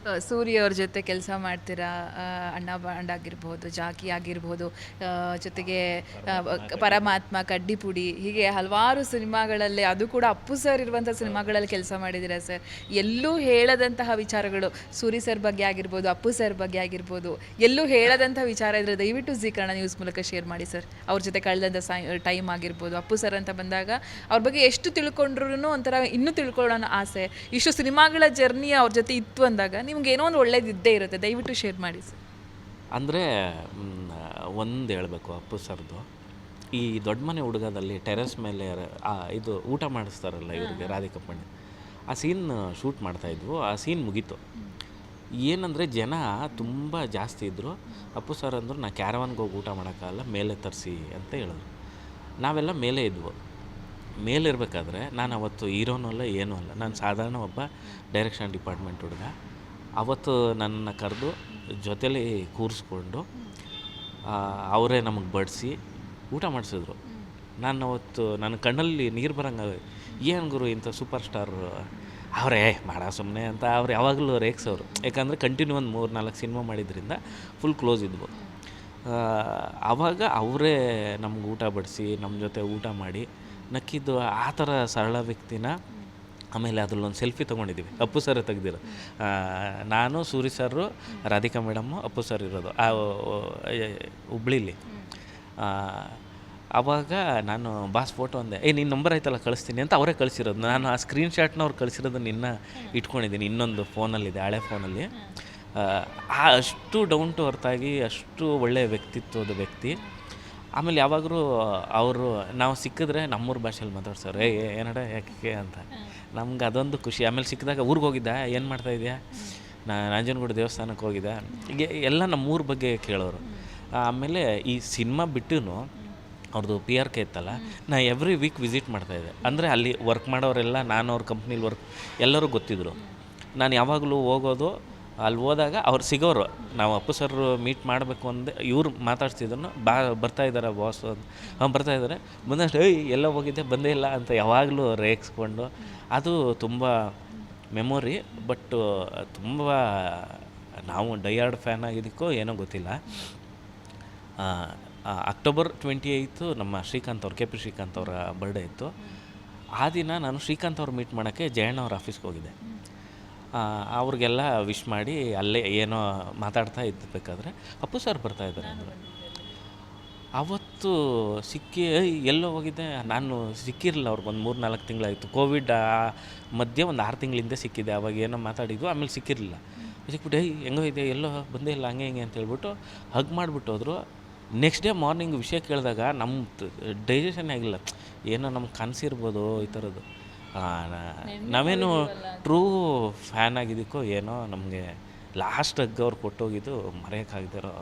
ಆ, ಸೂರಿ ಅವ್ರ ಜೊತೆ ಕೆಲಸ ಮಾಡ್ತೀರಾ? ಅಣ್ಣ ಬಾಂಡ್ ಆಗಿರ್ಬೋದು ಜಾಕಿ ಆಗಿರ್ಬೋದು ಜೊತೆಗೆ ಪರಮಾತ್ಮ ಕಡ್ಡಿಪುಡಿ ಹೀಗೆ ಹಲವಾರು ಸಿನಿಮಾಗಳಲ್ಲಿ ಅದು ಕೂಡ ಅಪ್ಪು ಸರ್ ಇರುವಂಥ ಸಿನಿಮಾಗಳಲ್ಲಿ ಕೆಲಸ ಮಾಡಿದ್ದೀರಾ ಸರ್? ಎಲ್ಲೂ ಹೇಳದಂತಹ ವಿಚಾರಗಳು ಸೂರಿ ಸರ್ ಬಗ್ಗೆ ಆಗಿರ್ಬೋದು ಅಪ್ಪು ಸರ್ ಬಗ್ಗೆ ಆಗಿರ್ಬೋದು ಎಲ್ಲೂ ಹೇಳದಂಥ ವಿಚಾರ ಇದ್ರೆ ದಯವಿಟ್ಟು ಜಿ ಕನ್ನಡ ನ್ಯೂಸ್ ಮೂಲಕ ಶೇರ್ ಮಾಡಿ ಸರ್. ಅವ್ರ ಜೊತೆ ಕಳೆದಂಥ ಟೈಮ್ ಆಗಿರ್ಬೋದು ಅಪ್ಪು ಸರ್ ಅಂತ ಬಂದಾಗ ಅವ್ರ ಬಗ್ಗೆ ಎಷ್ಟು ತಿಳ್ಕೊಂಡ್ರು ಒಂಥರ ಇನ್ನೂ ತಿಳ್ಕೊಳ್ಳೋಣ ಆಸೆ. ಇಷ್ಟು ಸಿನಿಮಾಗಳ ಜರ್ನಿ ಅವ್ರ ಜೊತೆ ಇತ್ತು ಅಂದಾಗ ನಿಮ್ಗೆ ಏನೋ ಒಂದು ಒಳ್ಳೇದು ಇದ್ದೇ ಇರುತ್ತೆ ದಯವಿಟ್ಟು ಶೇರ್ ಮಾಡಿ ಸರ್. ಅಂದರೆ ಒಂದು ಹೇಳಬೇಕು ಅಪ್ಪು ಸರ್ದು. ಈ ದೊಡ್ಡ ಮನೆ ಹುಡುಗದಲ್ಲಿ ಟೆರೆಸ್ ಮೇಲೆ ಇದು ಊಟ ಮಾಡಿಸ್ತಾರಲ್ಲ ಇವ್ರಿಗೆ ರಾಧಿಕಾ ಪಂಡಿತ್ ಆ ಸೀನ್ ಶೂಟ್ ಮಾಡ್ತಾಯಿದ್ವು ಆ ಸೀನ್ ಮುಗೀತು. ಏನಂದರೆ ಜನ ತುಂಬ ಜಾಸ್ತಿ ಇದ್ದರು ಅಪ್ಪು ಸರ್ ಅಂದರು ನಾ ಕ್ಯಾರವನ್ಗೆ ಹೋಗಿ ಊಟ ಮಾಡೋಕ್ಕಾಗಲ್ಲ ಮೇಲೆ ತರಿಸಿ ಅಂತ ಹೇಳಿದ್ರು. ನಾವೆಲ್ಲ ಮೇಲೆ ಇದ್ವು. ಮೇಲಿರಬೇಕಾದ್ರೆ ನಾನು ಅವತ್ತು ಹೀರೋನೂ ಅಲ್ಲ ಏನೂ ಅಲ್ಲ. ನಾನು ಸಾಧಾರಣ ಒಬ್ಬ ಡೈರೆಕ್ಷನ್ ಡಿಪಾರ್ಟ್ಮೆಂಟ್ ಹುಡುಗ. ಅವತ್ತು ನನ್ನ ಕರೆದು ಜೊತೇಲಿ ಕೂರಿಸ್ಕೊಂಡು ಅವರೇ ನಮಗೆ ಬಡಿಸಿ ಊಟ ಮಾಡಿಸಿದ್ರು. ನಾನು ಅವತ್ತು ನನ್ನ ಕಣ್ಣಲ್ಲಿ ನೀರು ಬರೋಂಗ ಏನು ಗುರು ಇಂಥ ಸೂಪರ್ ಸ್ಟಾರ್? ಅವರೇ ಮಾಡ ಸುಮ್ಮನೆ ಅಂತ. ಅವ್ರು ಯಾವಾಗಲೂ ರೇಗ್ಸೋರು. ಯಾಕಂದರೆ ಕಂಟಿನ್ಯೂ ಒಂದು ಮೂರು ನಾಲ್ಕು ಸಿನಿಮಾ ಮಾಡಿದ್ರಿಂದ ಫುಲ್ ಕ್ಲೋಸ್ ಇದ್ವು. ಆವಾಗ ಅವರೇ ನಮ್ಗೆ ಊಟ ಬಡಿಸಿ ನಮ್ಮ ಜೊತೆ ಊಟ ಮಾಡಿ, ನಕ್ಕಿದ್ದು ಆ ಥರ ಸರಳ ವ್ಯಕ್ತಿನ ಆಮೇಲೆ ಅದ್ರಲ್ಲೊಂದು ಸೆಲ್ಫಿ ತೊಗೊಂಡಿದ್ದೀವಿ. ಅಪ್ಪು ಸರ್ ತೆಗ್ದಿರೋ. ನಾನು, Suri sir Radhika madam, Appu sir ಇರೋದು. ಆ ಹುಬ್ಳಿಲಿ. ಆವಾಗ ನಾನು ಬಾಸ್ ಫೋಟೋ ಅಂದೆ, ಏ ನಿನ್ನ ನಂಬರ್ ಆಯ್ತಲ್ಲ, ಕಳಿಸ್ತೀನಿ ಅಂತ ಅವರೇ ಕಳಿಸಿರೋದು. ನಾನು ಆ ಸ್ಕ್ರೀನ್ ಶಾಟ್ನ ಅವ್ರು ಕಳಿಸಿರೋದನ್ನ ಇನ್ನೂ ಇಟ್ಕೊಂಡಿದ್ದೀನಿ, ಇನ್ನೊಂದು ಫೋನಲ್ಲಿದೆ, ಹಳೆ ಫೋನಲ್ಲಿ. ಅಷ್ಟು ಡೌನ್ ಟು ಅರ್ತಾಗಿ, ಅಷ್ಟು ಒಳ್ಳೆಯ ವ್ಯಕ್ತಿತ್ವದ ವ್ಯಕ್ತಿ. ಆಮೇಲೆ ಯಾವಾಗಲೂ ಅವರು ನಾವು ಸಿಕ್ಕಿದ್ರೆ ನಮ್ಮೂರ ಭಾಷೆಯಲ್ಲಿ ಮಾತಾಡ್ಸೋರು ಏ ಏನಡ ಯಾಕೆ ಅಂತ. ನಮ್ಗೆ ಅದೊಂದು ಖುಷಿ. ಆಮೇಲೆ ಸಿಕ್ಕಿದಾಗ ಊರಿಗೆ ಹೋಗಿದ್ದ, ಏನು ಮಾಡ್ತಾ ಇದೆಯಾ? ನಾ ನಂಜನಗೂಡು ದೇವಸ್ಥಾನಕ್ಕೆ ಹೋಗಿದ್ದೆ. ಹೀಗೆ ಎಲ್ಲ ನಮ್ಮೂರ ಬಗ್ಗೆ ಕೇಳೋರು. ಆಮೇಲೆ ಈ ಸಿನಿಮಾ ಬಿಟ್ಟು ಅವ್ರದ್ದು ಪಿ ಆರ್ ಕೆ ಇತ್ತಲ್ಲ, ನಾ ಎವ್ರಿ ವೀಕ್ ವಿಸಿಟ್ ಮಾಡ್ತಾಯಿದ್ದೆ ಅಂದರೆ ಅಲ್ಲಿ ವರ್ಕ್ ಮಾಡೋರೆಲ್ಲ, ನಾನು ಅವ್ರ ಕಂಪ್ನಿಲಿ ವರ್ಕ್ ಎಲ್ಲರೂ ಗೊತ್ತಿದ್ದರು ನಾನು ಯಾವಾಗಲೂ ಹೋಗೋದು ಅಲ್ಲಿ ಹೋದಾಗ ಅವ್ರು ಸಿಗೋರು, ನಾವು ಅಪ್ಪು ಸರ್ ಮೀಟ್ ಮಾಡಬೇಕು ಅಂದೆ ಇವ್ರು ಮಾತಾಡ್ತಿದ್ರು ಬಾ, ಬರ್ತಾ ಇದ್ದಾರೆ ಬಾಸ್ ಅಂತ. ಹಾಂ, ಬರ್ತಾ ಇದ್ದಾರೆ ಬಂದಷ್ಟು, ಏಯ್, ಎಲ್ಲ ಹೋಗಿದ್ದೆ, ಬಂದೇ ಇಲ್ಲ ಅಂತ ಯಾವಾಗಲೂ ರೇಗಿಸ್ಕೊಂಡು, ಅದು ತುಂಬ ಮೆಮೊರಿ ಬಟ್ ತುಂಬ ನಾವು ಡೈಯಾರ್ಡ್ ಫ್ಯಾನ್ ಆಗಿದ್ದಕ್ಕೂ ಏನೋ ಗೊತ್ತಿಲ್ಲ. ಅಕ್ಟೋಬರ್ ಟ್ವೆಂಟಿ ಏಯ್ತು ನಮ್ಮ ಶ್ರೀಕಾಂತ್ ಅವ್ರು ಕೆ ಪಿ ಶ್ರೀಕಾಂತ್ ಅವರ ಬರ್ಡೇ ಇತ್ತು. ಆ ದಿನ ನಾನು ಶ್ರೀಕಾಂತ್ ಅವ್ರು ಮೀಟ್ ಮಾಡೋಕ್ಕೆ ಜಯಣ್ಣ ಅವ್ರ ಆಫೀಸ್ಗೆ ಹೋಗಿದ್ದೆ. ಅವ್ರಿಗೆಲ್ಲ ವಿಶ್ ಮಾಡಿ ಅಲ್ಲೇ ಏನೋ ಮಾತಾಡ್ತಾ ಇದ್ದಬೇಕಾದ್ರೆ ಅಪ್ಪು ಸರ್ ಬರ್ತಾ ಇದ್ದಾರೆ ಅಂದರು. ಅವತ್ತು ಸಿಕ್ಕಿ "ಏಯ್, ಎಲ್ಲೋ ಹೋಗಿದ್ದೆ. ನಾನು ಸಿಕ್ಕಿರಲಿಲ್ಲ ಅವ್ರಿಗೆ ಒಂದು ಮೂರು ನಾಲ್ಕು ತಿಂಗಳಾಯಿತು. ಕೋವಿಡ್ ಮಧ್ಯೆ ಒಂದು ಆರು ತಿಂಗಳಿಂದ ಸಿಕ್ಕಿದ್ದೆ ಅವಾಗ ಏನೋ ಮಾತಾಡಿದ್ವು ಆಮೇಲೆ ಸಿಕ್ಕಿರಲಿಲ್ಲ. ಸಿಕ್ಬಿಟ್ಟು ಏಯ್ ಹೆಂಗೋ ಇದೆ? ಎಲ್ಲೋ ಬಂದೇ ಇಲ್ಲ ಹಂಗೆ ಹಿಂಗೆ ಅಂತ ಹೇಳ್ಬಿಟ್ಟು ಹಗ್ ಮಾಡಿಬಿಟ್ಟು ಹೋದ್ರು. ನೆಕ್ಸ್ಟ್ ಡೇ ಮಾರ್ನಿಂಗ್ ವಿಷಯ ಕೇಳಿದಾಗ ನಮ್ಮ ಡೈಜೆಷನ್ ಆಗಿಲ್ಲ. ಏನೋ ನಮ್ಗೆ ಕನಸಿರ್ಬೋದು ಈ ಥರದ್ದು ನಾವೇನು ಟ್ರೂ ಫ್ಯಾನ್ ಆಗಿದ್ದಕ್ಕೋ ಏನೋ ನಮಗೆ ಲಾಸ್ಟ್ ಹಗ್ ಅವ್ರು ಕೊಟ್ಟೋಗಿದ್ದು ಮರೆಯೋಕ್ಕಾಗದಿರೋ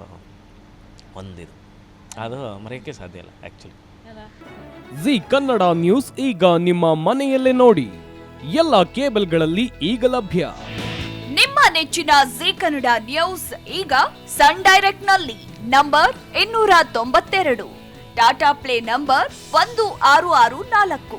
ಒಂದಿದು. ಅದು ಮರೆಯೋಕ್ಕೆ ಸಾಧ್ಯ ಇಲ್ಲ ಆ್ಯಕ್ಚುಲಿ ಜಿ ಕನ್ನಡ ನ್ಯೂಸ್ ಈಗ ನಿಮ್ಮ ಮನೆಯಲ್ಲೇ ನೋಡಿ. ಎಲ್ಲ ಕೇಬಲ್ಗಳಲ್ಲಿ ಈಗ ಲಭ್ಯ. ನಿಮ್ಮ ನೆಚ್ಚಿನ ಜಿ ಕನ್ನಡ ನ್ಯೂಸ್ ಈಗ ಸನ್ ಡೈರೆಕ್ಟ್ನಲ್ಲಿ ನಂಬರ್ ಇನ್ನೂರ ತೊಂಬತ್ತೆರಡು. ಟಾಟಾ ಪ್ಲೇ ನಂಬರ್ ಒಂದು ಆರು ಆರು ನಾಲ್ಕು.